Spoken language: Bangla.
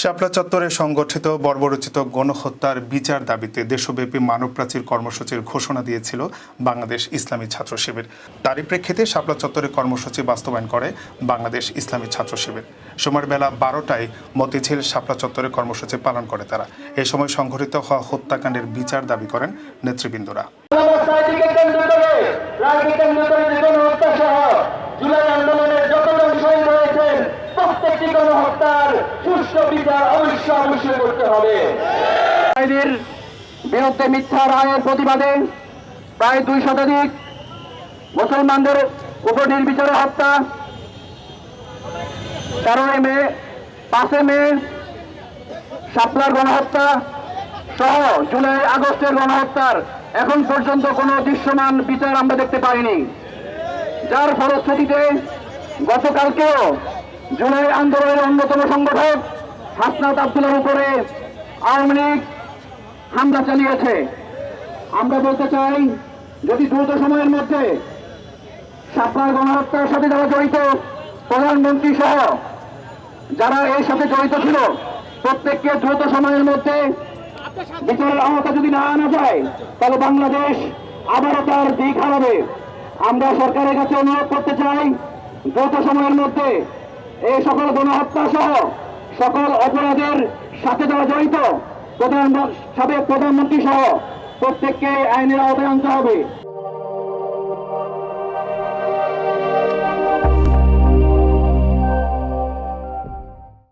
শাপলা চত্বরে সংগঠিত বর্বরচিত গণহত্যার বিচার দাবিতে দেশব্যাপী মানব প্রাচীর কর্মসূচির ঘোষণা দিয়েছিল বাংলাদেশ ইসলামী ছাত্র শিবির। তারই প্রেক্ষিতে শাপলা চত্বরে কর্মসূচি বাস্তবায়ন করে বাংলাদেশ ইসলামী ছাত্র শিবির। সময়ের বেলা বারোটায় মতিঝিল শাপলা চত্বরে কর্মসূচি পালন করে তারা। এ সময় সংঘটিত হওয়া হত্যাকাণ্ডের বিচার দাবি করেন নেতৃবৃন্দরা অবস্থাটিকে কেন্দ্র করে রায়কে কেন্দ্র করে যে গণহত্যা সহ জুলাই আন্দোলনের যতজন শহীদ হয়েছেন প্রত্যেকটি গণহত্যার সুষ্ঠু বিচার অবশ্য অবশ্যই করতে হবে। বিরুদ্ধে মিথ্যা রায়ের প্রতিবাদে প্রায় দুই শতাধিক মুসলমানদের উপর নির্বিচারে হত্যা। তেরোই মে পাঁচে মে শাপলার গণহত্যা সহ জুলাই আগস্টের গণহত্যার এখন পর্যন্ত কোনো দৃশ্যমান বিচার আমরা দেখতে পাইনি। যার ফলশ্রুতিতে গতকালকেও জুলাই আন্দোলনের অন্যতম সংগঠক হাসনাত আব্দুলের উপরে আওয়ামী লীগ হামলা চালিয়েছে। আমরা বলতে চাই, যদি দ্রুত সময়ের মধ্যে সাপলার গণহত্যার সাথে যারা জড়িত, প্রধানমন্ত্রী সহ যারা এর সাথে জড়িত ছিল, প্রত্যেককে দ্রুত সময়ের মধ্যে বিচারের আওতা যদি না আনা যায়, তাহলে বাংলাদেশ আবারও তার দিক হারাবে। আমরা সরকারের কাছে অনুরোধ করতে চাই, দ্রুত সময়ের মধ্যে এই সকল গণহত্যা সহ সকল অপরাধের সাথে যারা জড়িত, প্রধান সাবেক প্রধানমন্ত্রী সহ প্রত্যেককে আইনের আওতায় আনতে হবে।